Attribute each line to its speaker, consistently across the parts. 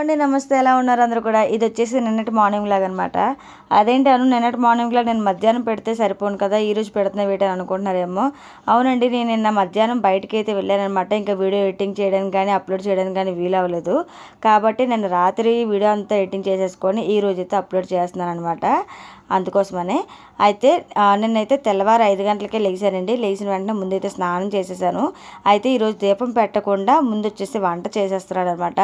Speaker 1: అండి నమస్తే. ఎలా ఉన్నారు అందరూ కూడా? ఇది వచ్చేసి నిన్నటి మార్నింగ్ లాగా అనమాట అదేంటి అను నిన్నటి మార్నింగ్లో నేను మధ్యాహ్నం పెడితే సరిపోను కదా? ఈ రోజు పెడుతున్నా వీటని అనుకుంటున్నారేమో? అవునండి నేను నిన్న మధ్యాహ్నం బయటకి అయితే వెళ్ళానమాట ఇంకా వీడియో ఎడిటింగ్ చేయడానికి కానీ అప్లోడ్ చేయడానికి కానీ వీలు అవ్వలేదు. కాబట్టి నేను రాత్రి వీడియో అంతా ఎడిటింగ్ చేసేసుకొని ఈ రోజు అయితే అప్లోడ్ చేస్తున్నాను అనమాట అందుకోసమనే అయితే నిన్నైతే తెల్లవారు ఐదు గంటలకే లేచానండి. లేచిన వెంటనే ముందైతే స్నానం చేసేసాను. అయితే ఈరోజు దీపం పెట్టకుండా ముందు వచ్చేసి వంట చేసేస్తున్నాడు అనమాట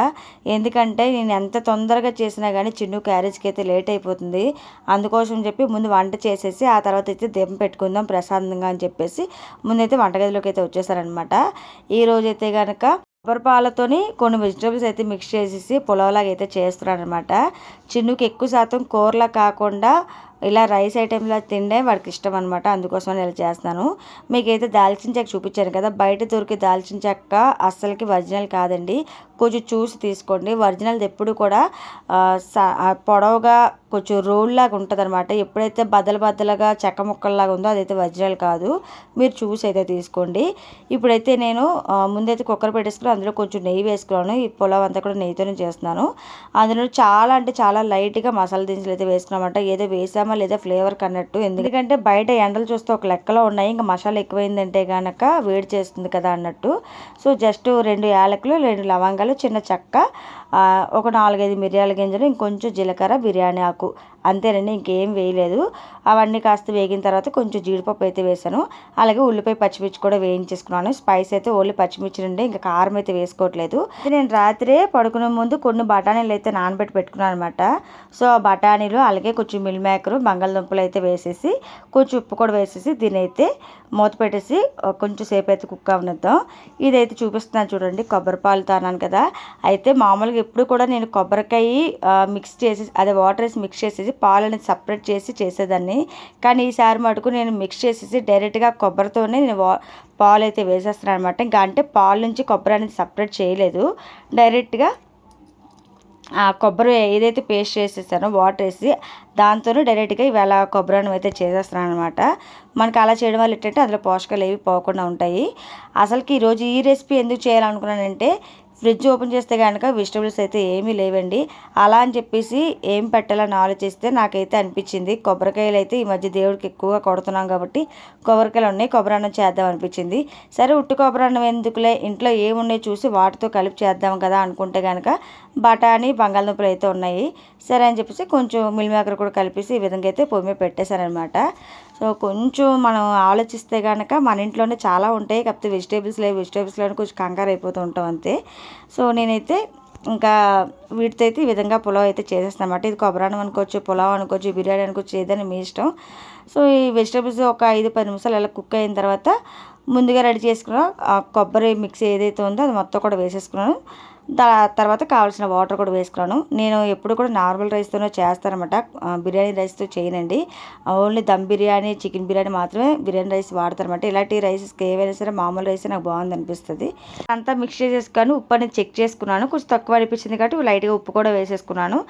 Speaker 1: ఎందుకంటే నేను ఎంత తొందరగా చేసినా కానీ చిన్ను క్యారేజ్కి అయితే లేట్ అయిపోతుంది. అందుకోసం చెప్పి ముందు వంట చేసేసి ఆ తర్వాత అయితే దీపం పెట్టుకుందాం ప్రశాంతంగా అని చెప్పేసి ముందైతే వంటగదిలోకి అయితే వచ్చేసారనమాట ఈరోజైతే అయితే కనుక కొబ్బరి పాలతోని కొన్ని వెజిటేబుల్స్ అయితే మిక్స్ చేసేసి పులావ్లాగా అయితే చేస్తున్నాను అనమాట చిన్నుకి ఎక్కువ శాతం కూరలా కాకుండా ఇలా రైస్ ఐటెంలో తిండే వాడికి ఇష్టం అనమాట అందుకోసం ఇలా మీకు మీకైతే దాల్చిన చెక్క చూపించాను కదా బయట దొరికే దాల్చిన చెక్క అస్సలకి ఒరిజినల్ కాదండి. కొంచెం చూసి తీసుకోండి. ఒరిజినల్ది ఎప్పుడు కూడా పొడవుగా కొంచెం రోల్ లాగా ఉంటుంది అనమాట ఎప్పుడైతే బద్దలు బద్దలుగా చెక్క ముక్కల్లాగా ఉందో అదైతే వజ్రాలు కాదు. మీరు చూసి అయితే తీసుకోండి. ఇప్పుడైతే నేను ముందైతే కుక్కర్ పెట్టేసుకుని అందులో కొంచెం నెయ్యి వేసుకున్నాను. ఈ పొలం అంతా కూడా నెయ్యితోనే చేస్తున్నాను. అందులో చాలా అంటే చాలా లైట్గా మసాలా దినుసులు అయితే వేసుకున్నామంట. ఏదో వేసామా లేదా ఫ్లేవర్ కన్నట్టు. ఎందుకంటే బయట ఎండలు చూస్తే ఒక లెక్కలో ఉన్నాయి. ఇంకా మసాలా ఎక్కువైందంటే కనుక వేడి చేస్తుంది కదా అన్నట్టు. సో జస్ట్ రెండు యాలకులు రెండు లవంగాలు చిన్న చెక్క ఒక నాలుగైదు మిరియాల గింజలు ఇంకొంచెం జీలకర్ర బిర్యానీ ఆకు నాకు అంతేనండి ఇంకేం వేయలేదు. అవన్నీ కాస్త వేగిన తర్వాత కొంచెం జీడిపప్పు అయితే వేసాను అలాగే ఉల్లిపాయ పచ్చిమిర్చి కూడా వేయించేసుకున్నాను. స్పైస్ అయితే ఓన్లీ పచ్చిమిర్చి నుండి ఇంకా కారం అయితే వేసుకోవట్లేదు. నేను రాత్రే పడుకునే ముందు కొన్ని బఠానీలు అయితే నానబెట్టి పెట్టుకున్నాను అనమాట సో బఠానీలు అలాగే కొంచెం మిల్ మేకరు బంగాళదుంపలు అయితే వేసేసి కొంచెం ఉప్పు కూడా వేసేసి దీని అయితే మూత పెట్టేసి కొంచెం సేపు అయితే కుక్ అవనిద్దాం. ఇదైతే చూపిస్తున్నాను చూడండి కొబ్బరి పాలు తానాను కదా. అయితే మామూలుగా ఎప్పుడు కూడా నేను కొబ్బరికాయ మిక్స్ చేసి అదే వాటర్ వేసి మిక్స్ చేసేసి పాలని సపరేట్ చేసి చేసేదాన్ని. కానీ ఈసారి మటుకు నేను మిక్స్ చేసేసి డైరెక్ట్గా కొబ్బరితోనే నేను వా పాలు అయితే వేసేస్తున్నాను అనమాట ఇంకా అంటే పాలు నుంచి కొబ్బరి అనేది సపరేట్ చేయలేదు. డైరెక్ట్గా ఆ కొబ్బరి ఏదైతే పేస్ట్ చేసేసానో వాటర్ వేసి దాంతోనే డైరెక్ట్గా ఇవాళ కొబ్బరి అన్నం అయితే చేసేస్తున్నాను అనమాట మనకి అలా చేయడం వల్ల ఏంటంటే అందులో పోషకాలు ఏవి పోకుండా ఉంటాయి. అసలుకి ఈరోజు ఈ రెసిపీ ఎందుకు చేయాలనుకున్నానంటే ఫ్రిడ్జ్ ఓపెన్ చేస్తే కనుక వెజిటబుల్స్ అయితే ఏమీ లేవండి. అలా అని చెప్పేసి ఏం పెట్టాలని ఆలోచిస్తే నాకైతే అనిపించింది. కొబ్బరికాయలు అయితే ఈ మధ్య దేవుడికి ఎక్కువగా కొడుతున్నాం కాబట్టి కొబ్బరికాయలు ఉన్నాయి కొబ్బరి అన్నం చేద్దాం అనిపించింది. సరే ఉట్టు కొబ్బరి అన్నం ఎందుకులే? ఇంట్లో ఏమున్నాయి చూసి వాటితో కలిపి చేద్దాం కదా అనుకుంటే కనుక బఠానీ బంగాళదుంపలు అయితే ఉన్నాయి. సరే అని చెప్పేసి కొంచెం మిల్మేకర్ కూడా కలిపేసి ఈ విధంగా అయితే పొయ్యి మీద పెట్టేశారనమాట సో కొంచెం మనం ఆలోచిస్తే కనుక మన ఇంట్లోనే చాలా ఉంటాయి. కాకపోతే వెజిటేబుల్స్ లేవు వెజిటేబుల్స్లోనే కొంచెం కంగారు అయిపోతూ ఉంటాం అంతే. సో నేనైతే ఇంకా వీటితో అయితే ఈ విధంగా పులావ్ అయితే చేసేస్తాను అన్నమాట. ఇది కొబ్బరాన్నం అనుకోవచ్చు పులావ్ అనుకోవచ్చు బిర్యానీ అనుకోవచ్చు ఏదైనా మీ ఇష్టం. సో ఈ వెజిటేబుల్స్ ఒక ఐదు పది నిమిషాలు అలా కుక్ అయిన తర్వాత ముందుగా రెడీ చేసుకున్న ఆ కొబ్బరి మిక్స్ ఏదైతే ఉందో అది మొత్తం కూడా వేసేసుకున్నాను. దా తర్వాత కావాల్సిన వాటర్ కూడా వేసుకున్నాను. నేను ఎప్పుడు కూడా నార్మల్ రైస్తోనే చేస్తానమాట బిర్యానీ రైస్తో చేయనండి. ఓన్లీ దమ్ బిర్యానీ చికెన్ బిర్యానీ మాత్రమే బిర్యానీ రైస్ వాడతారనమాట ఇలాంటి రైసెస్కి ఏవైనా సరే మామూలు రైస్ నాకు బాగుంది అనిపిస్తుంది అంతా మిక్స్ చేసేసుకొని ఉప్పు అనేది చెక్ చేసుకున్నాను. కొంచెం తక్కువ అనిపించింది కాబట్టి లైట్గా ఉప్పు కూడా వేసేసుకున్నాను.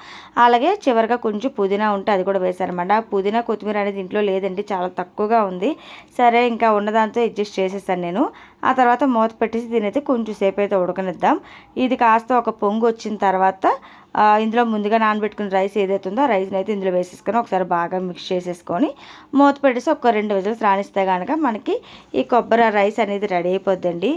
Speaker 1: అలాగే చివరిగా కొంచెం పుదీనా ఉంటే అది కూడా వేసానమాట ఆ పుదీనా కొత్తిమీర అనేది ఇంట్లో లేదండి. చాలా తక్కువగా ఉంది. సరే ఇంకా ఉన్నదాంతో అడ్జస్ట్ చేసేసాను నేను. ఆ తర్వాత మూత పెట్టేసి దీనైతే కొంచెం సేపు అయితే ఉడకనిద్దాం. ఇది కాస్త ఒక పొంగు వచ్చిన తర్వాత ఇందులో ముందుగా నానబెట్టుకున్న రైస్ ఏదైతే ఉందో రైస్ని అయితే ఇందులో వేసేసుకొని ఒకసారి బాగా మిక్స్ చేసేసుకొని మూత పెట్టేసి ఒక రెండు విజిల్స్ రాణిస్తే కనుక మనకి ఈ కొబ్బరి రైస్ అనేది రెడీ అయిపోద్దండి.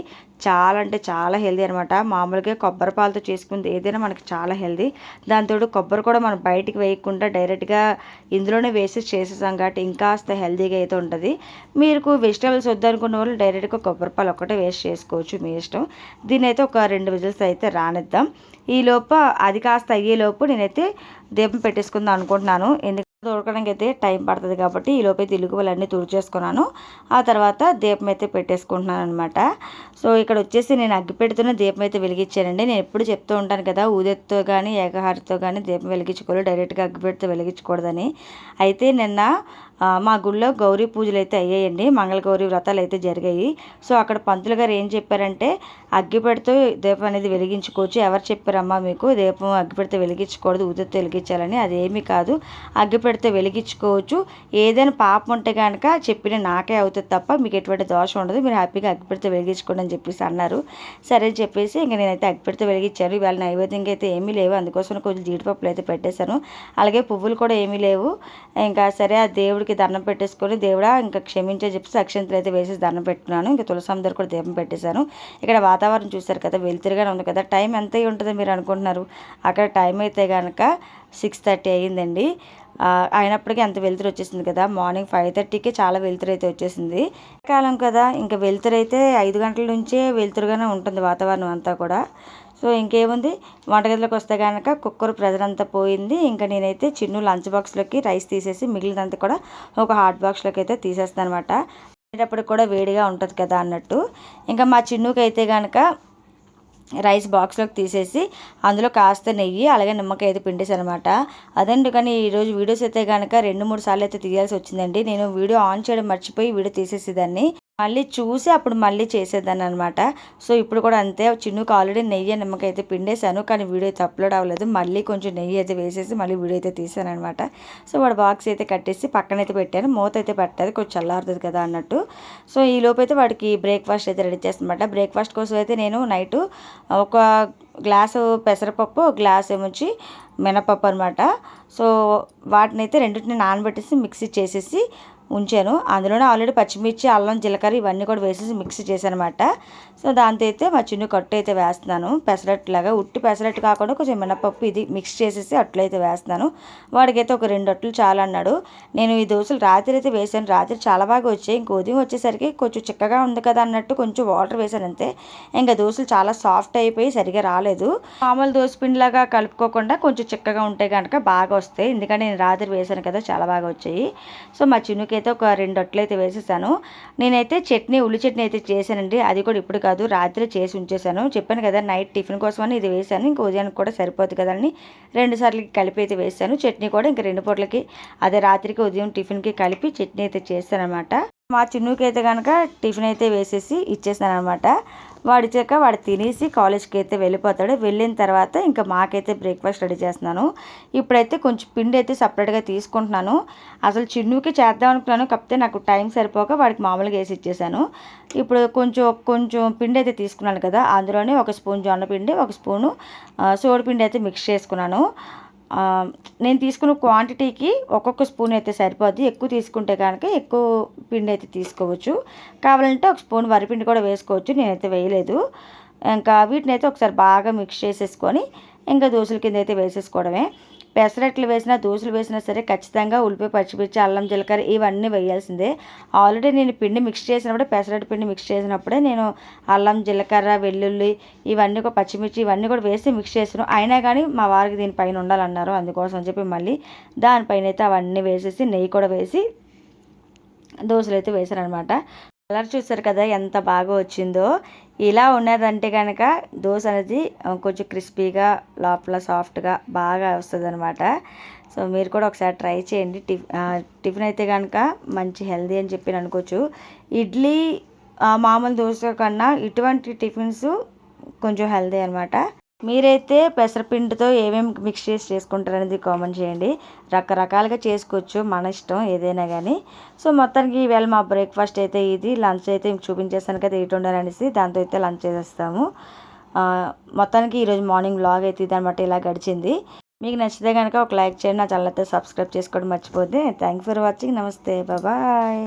Speaker 1: చాలా అంటే చాలా హెల్దీ అనమాట మామూలుగా కొబ్బరి పాలతో చేసుకుంది ఏదైనా మనకి చాలా హెల్దీ. దాంతో కొబ్బరి కూడా మనం బయటికి వేయకుండా డైరెక్ట్గా ఇందులోనే వేసి చేసేసాం కాబట్టి ఇంకాస్త హెల్దీగా అయితే ఉంటుంది. మీకు వెజిటేబుల్స్ వద్దనుకున్న వాళ్ళు డైరెక్ట్గా కొబ్బరి పాలు ఒక్కటే వేస్ట్ చేసుకోవచ్చు మీ ఇష్టం. దీని అయితే ఒక రెండు విజిల్స్ అయితే రానిద్దాం. ఈ లోప అది కాస్త అయ్యేలోపు నేనైతే దీపం పెట్టేసుకుందాం అనుకుంటున్నాను. ఎందుకంటే ఉడకడానికి అయితే టైం పడుతుంది కాబట్టి ఈ లోపే తిలుగువలన్నీ తుడిచేసుకున్నాను. ఆ తర్వాత దీపం అయితే పెట్టేసుకుంటున్నాను అనమాట సో ఇక్కడ వచ్చేసి నేను అగ్గిపెడుతున్న దీపం అయితే వెలిగించానండి. నేను ఎప్పుడు చెప్తూ ఉంటాను కదా ఊదెత్తో కానీ ఏకహారితో కానీ దీపం వెలిగించుకోవాలి. డైరెక్ట్గా అగ్గిపెడితే వెలిగించకూడదని. అయితే నిన్న మా గుళ్ళో గౌరీ పూజలు అయితే అయ్యాయండి మంగళగౌరి వ్రతాలు అయితే జరిగాయి. సో అక్కడ పంతులు గారు ఏం చెప్పారంటే అగ్గిపెడితో దీపం అనేది వెలిగించుకోవచ్చు. ఎవరు చెప్పారమ్మా మీకు? దీపం అగ్గిపెడితే వెలిగించకూడదు ఉదితో వెలిగించాలని. అది ఏమీ కాదు. అగ్గిపెడితే వెలిగించుకోవచ్చు. ఏదైనా పాపం ఉంటే కనుక చెప్పిన నాకే అవుతుంది తప్ప మీకు ఎటువంటి దోషం ఉండదు. మీరు హ్యాపీగా అగ్గిపెడితే వెలిగించుకోండి అని చెప్పేసి అన్నారు. సరే అని చెప్పేసి ఇంకా నేనైతే అగ్గిపెడితే వెలిగించాను. ఇవాళ నైవేద్యంగా అయితే ఏమీ లేవు. అందుకోసం కొంచెం జీడిపప్పులు అయితే పెట్టేశాను. అలాగే పువ్వులు కూడా ఏమీ లేవు. ఇంకా సరే ఆ దేవుడికి దండం పెట్టేసుకొని దేవుడా ఇంకా క్షమించే చెప్పి అక్షంతలు అయితే వేసి దండం పెట్టుకున్నాను ఇంకా తులసి దగ్గర కూడా దీపం పెట్టేశాను. ఇక్కడ వాతావరణం చూశారు కదా వెలుతురుగానే ఉంది కదా. టైం ఎంత అయి ఉంటుందో మీరు అనుకుంటున్నారు. అక్కడ టైం అయితే కనుక సిక్స్ థర్టీ అయ్యిందండి. అయినప్పటికీ అంత వెలుతురు వచ్చేసింది కదా. మార్నింగ్ ఫైవ్ థర్టీకి చాలా వెలుతురు అయితే వచ్చేసింది. కాలం కదా ఇంకా వెలుతురు అయితే ఐదు గంటల నుంచే వెలుతురుగానే ఉంటుంది వాతావరణం అంతా కూడా. సో ఇంకేముంది? వంటగదిలోకి వస్తే కనుక కుక్కర్ ప్రెజర్ అంతా పోయింది. ఇంకా నేనైతే చిన్ను లంచ్ బాక్స్లోకి రైస్ తీసేసి మిగిలినంత కూడా ఒక హాట్ బాక్స్లోకి అయితే తీసేస్తాను అనమాట తినేటప్పుడు కూడా వేడిగా ఉంటుంది కదా అన్నట్టు. ఇంకా మా చిన్నుకి అయితే కనుక రైస్ బాక్స్లోకి తీసేసి అందులో కాస్త నెయ్యి అలాగే నిమ్మకాయ అయితే పిండేసాను అనమాట అదండి కానీ ఈరోజు వీడియోస్ అయితే కనుక రెండు మూడు సార్లు అయితే తీయాల్సి వచ్చిందండి. నేను వీడియో ఆన్ చేయడం మర్చిపోయి వీడియో తీసేసేదాన్ని. మళ్ళీ చూసి అప్పుడు మళ్ళీ చేసేదాన్ని అనమాట సో ఇప్పుడు కూడా అంతే. చిన్నుకు ఆల్రెడీ నెయ్యి నిమ్మకాయ అయితే పిండేశాను. కానీ వీడియో అయితే అప్లోడ్ అవ్వలేదు. మళ్ళీ కొంచెం నెయ్యి అయితే వేసేసి మళ్ళీ వీడియో అయితే తీసాను అనమాట సో వాడు బాక్స్ అయితే కట్టేసి పక్కనైతే పెట్టాను. మూత అయితే పెట్టేది కొంచెం చల్లారుతుంది కదా అన్నట్టు. సో ఈ లోపైతే అయితే వాడికి బ్రేక్ఫాస్ట్ అయితే రెడీ చేస్తానమాట బ్రేక్ఫాస్ట్ కోసం అయితే నేను నైట్ ఒక గ్లాసు పెసరపప్పు ఒక గ్లాస్ ఏమొచ్చి మినపప్పు అనమాట సో వాటిని అయితే రెండింటిని నానబెట్టేసి మిక్సీ చేసేసి ఉంచాను. అందులోనే ఆల్రెడీ పచ్చిమిర్చి అల్లం జీలకర్ర ఇవన్నీ కూడా వేసేసి మిక్స్ చేశాను అనమాట సో దాంతో అయితే మా చిన్న కట్టు అయితే వేస్తున్నాను. పెసరట్టు లాగా ఉట్టి పెసరట్టు కాకుండా కొంచెం మినపప్పు ఇది మిక్స్ చేసేసి అట్లు అయితే వేస్తున్నాను. వాడికైతే ఒక రెండు అట్లు చాలు అన్నాడు. నేను ఈ దోశలు రాత్రి అయితే వేసాను. రాత్రి చాలా బాగా వచ్చాయి. ఇంక ఉదయం వచ్చేసరికి కొంచెం చిక్కగా ఉంది కదా అన్నట్టు కొంచెం వాటర్ వేసాను అంతే. ఇంకా దోశలు చాలా సాఫ్ట్ అయిపోయి సరిగా రాలేదు. మామూలు దోశ పిండిలాగా కలుపుకోకుండా కొంచెం చిక్కగా ఉంటే కనుక బాగా వస్తాయి. ఎందుకంటే నేను రాత్రి వేసాను కదా చాలా బాగా వచ్చాయి. సో మా చిన్నుకి అయితే ఒక రెండు అట్లు అయితే వేసేసాను. నేనైతే చట్నీ ఉల్లి చట్నీ అయితే చేశానండి. అది కూడా ఇప్పుడు కాదు రాత్రి చేసి ఉంచేసాను చెప్పాను కదా నైట్ టిఫిన్ కోసమని ఇది వేసాను ఇంకా ఉదయానికి కూడా సరిపోతుంది కదండి రెండు సార్లు కలిపి అయితే వేసాను చట్నీ కూడా ఇంకా రెండు పూటలకి అదే రాత్రికి ఉదయం టిఫిన్కి కలిపి చట్నీ అయితే చేస్తానమాట మా చిన్నుకి అయితే కనుక టిఫిన్ అయితే వేసేసి ఇచ్చేసాను అనమాట వాడి చేక వాడు తినేసి కాలేజ్కి అయితే వెళ్ళిపోతాడు. వెళ్ళిన తర్వాత ఇంకా మాకైతే బ్రేక్ఫాస్ట్ రెడీ చేస్తున్నాను. ఇప్పుడైతే కొంచెం పిండి అయితే సపరేట్గా తీసుకుంటున్నాను. అసలు చిన్నుకి చేద్దాం అనుకున్నాను. కాకపోతే నాకు టైం సరిపోక వాడికి మామూలుగా వేసి ఇచ్చేసాను. ఇప్పుడు కొంచెం కొంచెం పిండి అయితే తీసుకున్నాను కదా. అందులోనే ఒక స్పూన్ జొన్న పిండి ఒక స్పూను సోడి పిండి అయితే మిక్స్ చేసుకున్నాను. నేను తీసుకున్న క్వాంటిటీకి ఒక్కొక్క స్పూన్ అయితే సరిపోద్ది. ఎక్కువ తీసుకుంటే కనుక ఎక్కువ పిండి అయితే తీసుకోవచ్చు. కావాలంటే ఒక స్పూన్ వరిపిండి కూడా వేసుకోవచ్చు. నేనైతే వేయలేదు. ఇంకా వీటిని అయితే ఒకసారి బాగా మిక్స్ చేసేసుకొని ఇంకా దోశల కింద అయితే వేసేసుకోవడమే. పెసరట్లు వేసినా దోశలు వేసినా సరే ఖచ్చితంగా ఉల్లిపాయ పచ్చిమిర్చి అల్లం జీలకర్ర ఇవన్నీ వేయాల్సిందే. ఆల్రెడీ నేను పిండి మిక్స్ చేసినప్పుడే పెసరట్టు పిండి మిక్స్ చేసినప్పుడే నేను అల్లం జీలకర్ర వెల్లుల్లి ఇవన్నీ కూడా పచ్చిమిర్చి ఇవన్నీ కూడా వేసి మిక్స్ చేసాను అయినా కానీ మా వారికి దీనిపైన ఉండాలన్నారు. అందుకోసం అని చెప్పి మళ్ళీ దానిపైన అయితే అవన్నీ వేసేసి నెయ్యి కూడా వేసి దోశలు అయితే వేసాను అనమాట కలర్ చూసారు కదా ఎంత బాగా వచ్చిందో. ఇలా ఉన్నదంటే కనుక దోశ అనేది కొంచెం క్రిస్పీగా లోపల సాఫ్ట్గా బాగా వస్తుంది అనమాట సో మీరు కూడా ఒకసారి ట్రై చేయండి. టిఫిన్ అయితే కనుక మంచి హెల్దీ అని చెప్పి అనుకోవచ్చు. ఇడ్లీ ఆ, మామూలు దోశ కన్నా ఇటువంటి టిఫిన్స్ కొంచెం హెల్దీ అనమాట మీరైతే పెసరపిండితో ఏమేమి మిక్స్ చేసి చేసుకుంటారు అనేది కామెంట్ చేయండి. రకరకాలుగా చేసుకోవచ్చు మన ఇష్టం ఏదైనా కానీ సో మొత్తానికి ఈవేళ మా బ్రేక్ఫాస్ట్ అయితే ఇది. లంచ్ అయితే మీకు చూపించేస్తాను కదా ఎటు ఉండాలనేసి. దాంతో అయితే లంచ్ చేసేస్తాము. మొత్తానికి ఈరోజు మార్నింగ్ వ్లాగ్ అయితే దాన్ని బట్టి ఇలా గడిచింది. మీకు నచ్చితే కనుక ఒక లైక్ చేయండి. నా ఛానల్ అయితే సబ్స్క్రైబ్ చేసుకోవడం మర్చిపోతే thank for watching namaste. Bye